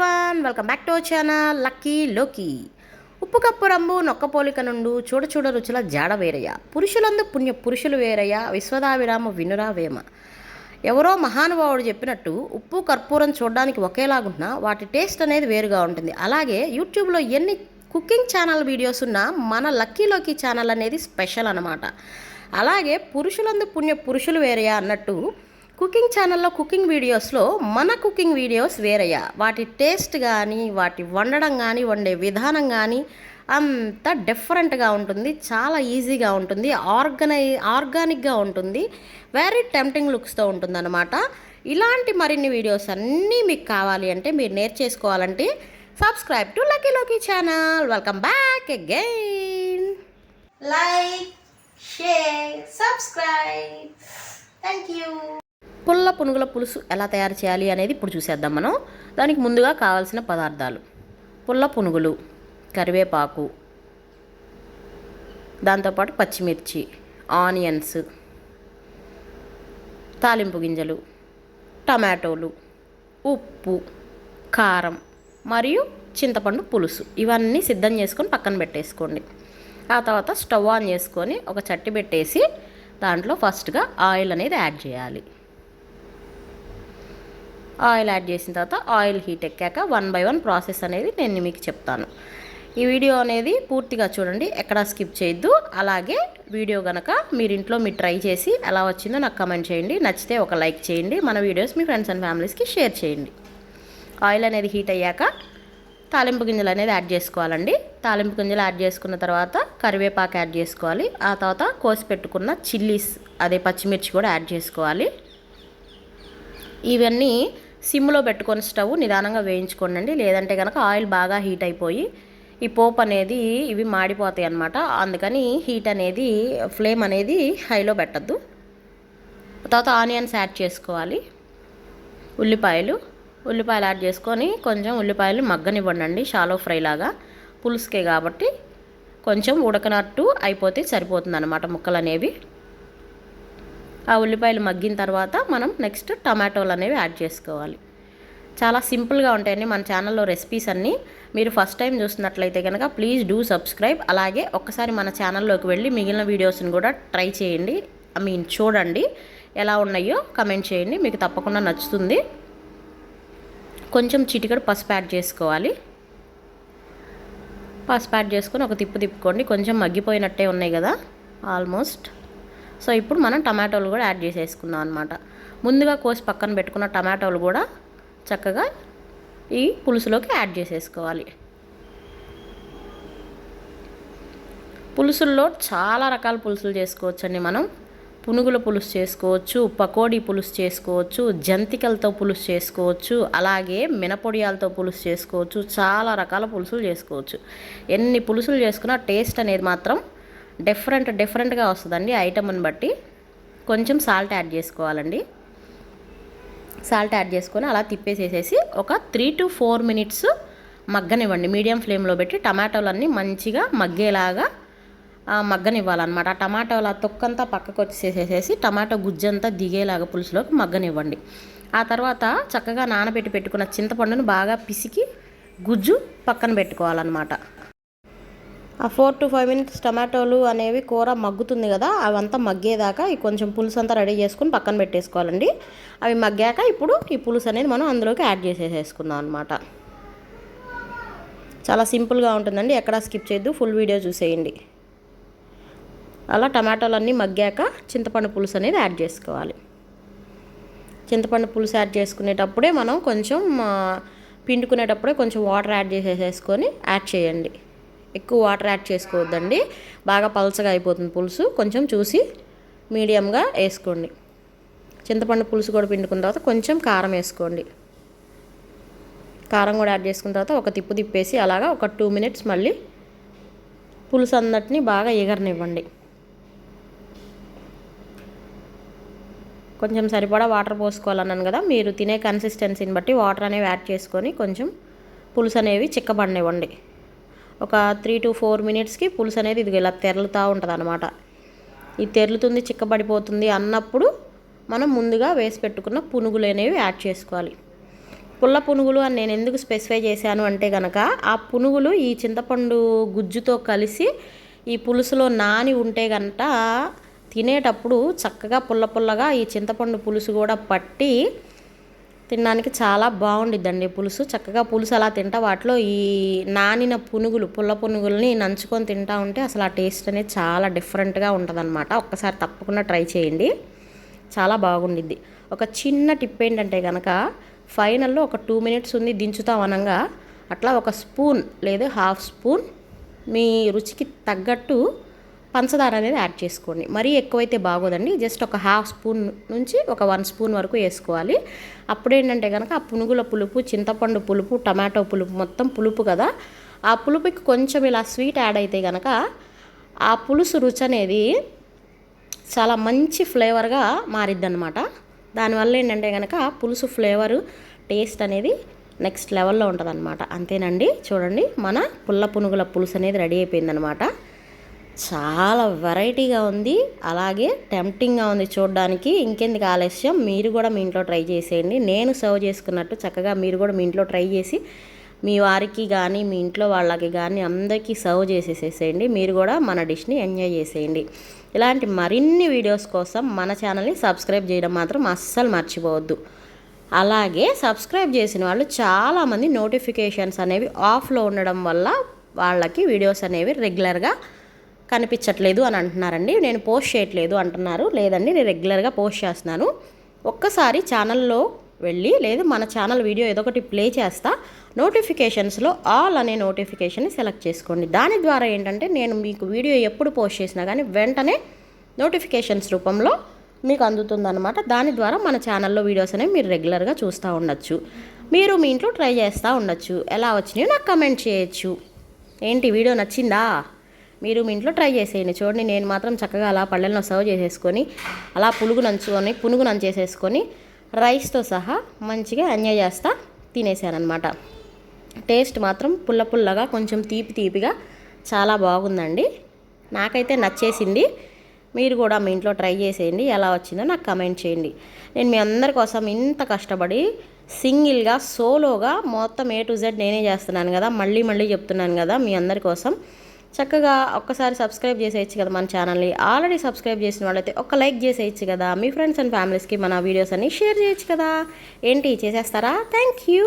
Everyone welcome back to channel Lucky Loki ఉప్పు cup రంబు నొక్క పోలిక నుండు చూడ చూడ రుచుల జాడ వేరయ్య. పురుషులందు పుణ్య పురుషులు వేరయ్య విశ్వదావిరామ వినురా వేమ. ఎవరో మహానుభావుడు చెప్పినట్టు ఉప్పు కర్పూరం చూడడానికి ఒకేలాగున్నా వాటి టేస్ట్ అనేది వేరుగా ఉంటుంది. అలాగే యూట్యూబ్లో ఎన్ని కుకింగ్ ఛానల్ వీడియోస్ ఉన్నా మన లక్కీలోకి ఛానల్ అనేది స్పెషల్ అనమాట అలాగే పురుషులందు పుణ్య పురుషులు వేరయ్య అన్నట్టు కుకింగ్ ఛానల్లో కుకింగ్ వీడియోస్లో మన కుకింగ్ వీడియోస్ వేరయ్యా. వాటి టేస్ట్ కానీ వాటి వండడం కానీ వండే విధానం కానీ అంత డిఫరెంట్గా ఉంటుంది. చాలా ఈజీగా ఉంటుంది. ఆర్గనై ఆర్గానిక్గా ఉంటుంది. వెరీ టెంప్టింగ్ లుక్స్తో ఉంటుందన్నమాట. ఇలాంటి మరిన్ని వీడియోస్ అన్నీ మీకు కావాలి అంటే మీరు నేర్చేసుకోవాలంటే subscribe to Lucky Loki channel. Welcome back again. Like share subscribe. Thank you పుల్ల పునుగుల పులుసు ఎలా తయారు చేయాలి అనేది ఇప్పుడు చూసేద్దాం మనం. దానికి ముందుగా కావాల్సిన పదార్థాలు. పుల్ల పునుగులు కరివేపాకు దాంతోపాటు పచ్చిమిర్చి ఆనియన్స్ తాలింపు గింజలు టమాటోలు ఉప్పు కారం మరియు చింతపండు పులుసు. ఇవన్నీ సిద్ధం చేసుకొని పక్కన పెట్టేసుకోండి. ఆ తర్వాత స్టవ్ ఆన్ చేసుకొని ఒక చట్టి పెట్టేసి దాంట్లో ఫస్ట్గా ఆయిల్ అనేది యాడ్ చేయాలి. ఆయిల్ యాడ్ చేసిన తర్వాత ఆయిల్ హీట్ ఎక్కాక వన్ బై వన్ ప్రాసెస్ అనేది నేను మీకు చెప్తాను. ఈ వీడియో అనేది పూర్తిగా చూడండి ఎక్కడా స్కిప్ చేయొద్దు. అలాగే వీడియో కనుక మీరు ఇంట్లో మీరు ట్రై చేసి ఎలా వచ్చిందో నాకు కమెంట్ చేయండి. నచ్చితే ఒక లైక్ చేయండి మన వీడియోస్ మీ ఫ్రెండ్స్ అండ్ ఫ్యామిలీస్కి షేర్ చేయండి. ఆయిల్ అనేది హీట్ అయ్యాక తాలింపు గింజలు అనేది యాడ్ చేసుకోవాలండి. తాలింపు గింజలు యాడ్ చేసుకున్న తర్వాత కరివేపాకు యాడ్ చేసుకోవాలి. ఆ తర్వాత కోసి పెట్టుకున్న చిల్లీస్ అదే పచ్చిమిర్చి కూడా యాడ్ చేసుకోవాలి. ఇవన్నీ సిమ్లో పెట్టుకొని స్టవ్ నిదానంగా వేయించుకోండి లేదంటే కనుక ఆయిల్ బాగా హీట్ అయిపోయి ఈ పోపు అనేది ఇవి మాడిపోతాయి అన్నమాట. అందుకని హీట్ అనేది ఫ్లేమ్ అనేది హైలో పెట్టద్దు. తర్వాత ఆనియన్స్ యాడ్ చేసుకోవాలి. ఉల్లిపాయలు ఉల్లిపాయలు యాడ్ చేసుకొని కొంచెం ఉల్లిపాయలు మగ్గనివ్వండి షాలో ఫ్రై లాగా. పులుసుకే కాబట్టి కొంచెం ఉడకనట్టు అయిపోతే సరిపోతుంది అన్నమాట ముక్కలు అనేవి ఆ ఉల్లిపాయలు మగ్గిన తర్వాత మనం నెక్స్ట్ టమాటోలు అనేవి యాడ్ చేసుకోవాలి. చాలా సింపుల్గా ఉంటాయండి మన ఛానల్లో రెసిపీస్ అన్నీ. మీరు ఫస్ట్ టైం చూస్తున్నట్లయితే కనుక ప్లీజ్ డూ సబ్స్క్రైబ్. అలాగే ఒక్కసారి మన ఛానల్లోకి వెళ్ళి మిగిలిన వీడియోస్ని కూడా ట్రై చేయండి. ఐ మీన్ చూడండి ఎలా ఉన్నాయో కమెంట్ చేయండి. మీకు తప్పకుండా నచ్చుతుంది. కొంచెం చిటికడు పసుపు యాడ్ చేసుకోవాలి. పసుపు యాడ్ చేసుకొని ఒక తిప్పు తిప్పుకోండి. కొంచెం మగ్గిపోయినట్టే ఉన్నాయి కదా. ఆల్మోస్ట్. సో ఇప్పుడు మనం టమాటోలు కూడా యాడ్ చేసేసుకుందాం అనమాట ముందుగా కోసి పక్కన పెట్టుకున్న టమాటోలు కూడా చక్కగా ఈ పులుసులోకి యాడ్ చేసేసుకోవాలి. పులుసుల్లో చాలా రకాల పులుసులు చేసుకోవచ్చండి మనం. పునుగుల పులుసు చేసుకోవచ్చు పకోడీ పులుసు చేసుకోవచ్చు జంతికలతో పులుసు చేసుకోవచ్చు అలాగే మినపొడియాలతో పులుసు చేసుకోవచ్చు చాలా రకాల పులుసులు చేసుకోవచ్చు. ఎన్ని పులుసులు చేసుకున్నా టేస్ట్ అనేది మాత్రం డిఫరెంట్ డిఫరెంట్గా వస్తుందండి ఐటమ్ని బట్టి. కొంచెం సాల్ట్ యాడ్ చేసుకోవాలండి. సాల్ట్ యాడ్ చేసుకొని అలా తిప్పేసేసేసి ఒక three to four minutes మగ్గనివ్వండి. Medium ఫ్లేమ్లో పెట్టి టమాటోలన్నీ మంచిగా మగ్గేలాగా మగ్గనివ్వాలన్నమాట. ఆ టమాటోల తొక్కంతా పక్కకు వచ్చేసేసేసి టమాటో గుజ్జంతా దిగేలాగా పులుసులోకి మగ్గనివ్వండి. ఆ తర్వాత చక్కగా నానబెట్టి పెట్టుకున్న చింతపండును బాగా పిసికి గుజ్జు పక్కన పెట్టుకోవాలన్నమాట. ఆ ఫోర్ టు ఫైవ్ మినిట్స్ టమాటోలు అనేవి కూర మగ్గుతుంది కదా అవంతా మగ్గేదాకా ఈ కొంచెం పులుసు అంతా రెడీ చేసుకుని పక్కన పెట్టేసుకోవాలండి. అవి మగ్గాక ఇప్పుడు ఈ పులుసు అనేది మనం అందులోకి యాడ్ చేసేసేసుకుందాం అనమాట చాలా సింపుల్గా ఉంటుందండి ఎక్కడా స్కిప్ చేయొద్దు ఫుల్ వీడియో చూసేయండి. అలా టమాటాలన్నీ మగ్గాక చింతపండు పులుసు అనేది యాడ్ చేసుకోవాలి. చింతపండు పులుసు యాడ్ చేసుకునేటప్పుడే మనం కొంచెం పిండుకునేటప్పుడే కొంచెం వాటర్ యాడ్ చేసేసేసుకొని యాడ్ చేయండి. ఎక్కువ వాటర్ యాడ్ చేసుకోవద్దండి. బాగా పలసగా అయిపోతుంది పులుసు. కొంచెం చూసి మీడియంగా వేసుకోండి. చింతపండు పులుసు కూడా పిండుకున్న తర్వాత కొంచెం కారం వేసుకోండి. కారం కూడా యాడ్ చేసుకున్న తర్వాత ఒక తిప్పు తిప్పేసి అలాగా ఒక టూ మినిట్స్ మళ్ళీ పులుసు అందటినీ బాగా ఎగరనివ్వండి. కొంచెం సరిపడా వాటర్ పోసుకోవాలన్నాను కదా మీరు తినే కన్సిస్టెన్సీని బట్టి వాటర్ అనేవి యాడ్ చేసుకొని కొంచెం పులుసు అనేవి చిక్కబడినివ్వండి. ఒక త్రీ టు ఫోర్ మినిట్స్కి పులుసు అనేది ఇది ఇలా తెరలుతూ ఉంటుంది అనమాట ఇది తెరులుతుంది చిక్కబడిపోతుంది అన్నప్పుడు మనం ముందుగా వేసి పెట్టుకున్న పునుగులు అనేవి యాడ్ చేసుకోవాలి. పుల్ల పునుగులు అని నేను ఎందుకు స్పెసిఫై చేశాను అంటే కనుక ఆ పునుగులు ఈ చింతపండు గుజ్జుతో కలిసి ఈ పులుసులో నాని ఉంటే గంట తినేటప్పుడు చక్కగా పుల్ల పుల్లగా ఈ చింతపండు పులుసు కూడా పట్టి తినడానికి చాలా బాగుండిద్దండి పులుసు. చక్కగా పులుసు అలా తింటా వాటిలో ఈ నానిన పునుగులు పుల్ల పునుగుల్ని నంచుకొని తింటా ఉంటే అసలు ఆ టేస్ట్ అనేది చాలా డిఫరెంట్గా ఉంటుందన్నమాట. ఒక్కసారి తప్పకుండా ట్రై చేయండి. చాలా బాగుండిద్ది. ఒక చిన్న టిప్ ఏంటంటే కనుక ఫైనల్లో ఒక టూ మినిట్స్ ఉంది దించుతాం అనగా అట్లా ఒక స్పూన్ లేదా హాఫ్ స్పూన్ మీ రుచికి తగ్గట్టు పంచదార అనేది యాడ్ చేసుకోండి. మరీ ఎక్కువైతే బాగోదండి. జస్ట్ ఒక హాఫ్ స్పూన్ నుంచి ఒక వన్ స్పూన్ వరకు వేసుకోవాలి. అప్పుడేంటంటే కనుక ఆ పునుగుల పులుపు చింతపండు పులుపు టమాటో పులుపు మొత్తం పులుపు కదా. ఆ పులుపుకి కొంచెం ఇలా స్వీట్ యాడ్ అయితే కనుక ఆ పులుసు రుచి అనేది చాలా మంచి ఫ్లేవర్గా మారిద్ది అనమాట దానివల్ల ఏంటంటే కనుక పులుసు ఫ్లేవరు టేస్ట్ అనేది నెక్స్ట్ లెవెల్లో ఉంటుంది అనమాట అంతేనండి. చూడండి మన పుల్ల పునుగుల పులుసు అనేది రెడీ అయిపోయిందనమాట చాలా వెరైటీగా ఉంది. అలాగే టెంప్టింగ్గా ఉంది చూడడానికి. ఇంకెందుకు ఆలస్యం? మీరు కూడా మీ ఇంట్లో ట్రై చేసేయండి. నేను సర్వ్ చేసుకున్నట్టు చక్కగా మీరు కూడా మీ ఇంట్లో ట్రై చేసి మీ వారికి కానీ మీ ఇంట్లో వాళ్ళకి కానీ అందరికీ సర్వ్ చేసేసేసేయండి. మీరు కూడా మన డిష్ని ఎంజాయ్ చేసేయండి. ఇలాంటి మరిన్ని వీడియోస్ కోసం మన ఛానల్ని సబ్స్క్రైబ్ చేయడం మాత్రం అస్సలు మర్చిపోవద్దు. అలాగే సబ్స్క్రైబ్ చేసిన వాళ్ళు చాలామంది నోటిఫికేషన్స్ అనేవి ఆఫ్లో ఉండడం వల్ల వాళ్ళకి వీడియోస్ అనేవి రెగ్యులర్గా కనిపించట్లేదు అని అంటున్నారండి. నేను పోస్ట్ చేయట్లేదు అంటున్నారు. లేదండి నేను రెగ్యులర్గా పోస్ట్ చేస్తున్నాను. ఒక్కసారి ఛానల్లో వెళ్ళి లేదు మన ఛానల్ వీడియో ఏదో ఒకటి ప్లే చేస్తా. నోటిఫికేషన్స్లో ఆల్ అనే నోటిఫికేషన్ని సెలెక్ట్ చేసుకోండి. దాని ద్వారా ఏంటంటే నేను మీకు వీడియో ఎప్పుడు పోస్ట్ చేసినా కానీ వెంటనే నోటిఫికేషన్స్ రూపంలో మీకు అందుతుందన్నమాట. దాని ద్వారా మన ఛానల్లో వీడియోస్ అనేవి మీరు రెగ్యులర్గా చూస్తూ ఉండొచ్చు. మీరు మీ ఇంట్లో ట్రై చేస్తూ ఉండొచ్చు. ఎలా వచ్చినాయో నాకు కమెంట్ చేయొచ్చు. ఏంటి వీడియో నచ్చిందా? మీరు మీ ఇంట్లో ట్రై చేసేయండి. చూడండి నేను మాత్రం చక్కగా అలా పళ్ళెల్లో సర్వ్ చేసేసుకొని అలా పులుగు నంచుకొని పునుగు నంచేసేసుకొని రైస్తో సహా మంచిగా ఎంజాయ్ చేస్తా తినేసానమాట టేస్ట్ మాత్రం పుల్ల పుల్లగా కొంచెం తీపి తీపిగా చాలా బాగుందండి. నాకైతే నచ్చేసింది. మీరు కూడా మీ ఇంట్లో ట్రై చేసేయండి. ఎలా వచ్చిందో నాకు కమెంట్ చేయండి. నేను మీ అందరి కోసం ఇంత కష్టపడి సింగిల్గా సోలోగా మొత్తం ఏ టు జెడ్ నేనే చేస్తున్నాను కదా. మళ్ళీ మళ్ళీ చెప్తున్నాను కదా మీ అందరి కోసం. చక్కగా ఒక్కసారి సబ్స్క్రైబ్ చేసేయచ్చు కదా మన ఛానల్ని. ఆల్రెడీ సబ్స్క్రైబ్ చేసిన వాళ్ళైతే ఒక లైక్ చేసేయచ్చు కదా. మీ ఫ్రెండ్స్ అండ్ ఫ్యామిలీస్కి మన వీడియోస్ అన్ని షేర్ చేయొచ్చు కదా. ఏంటి చేసేస్తారా? Thank you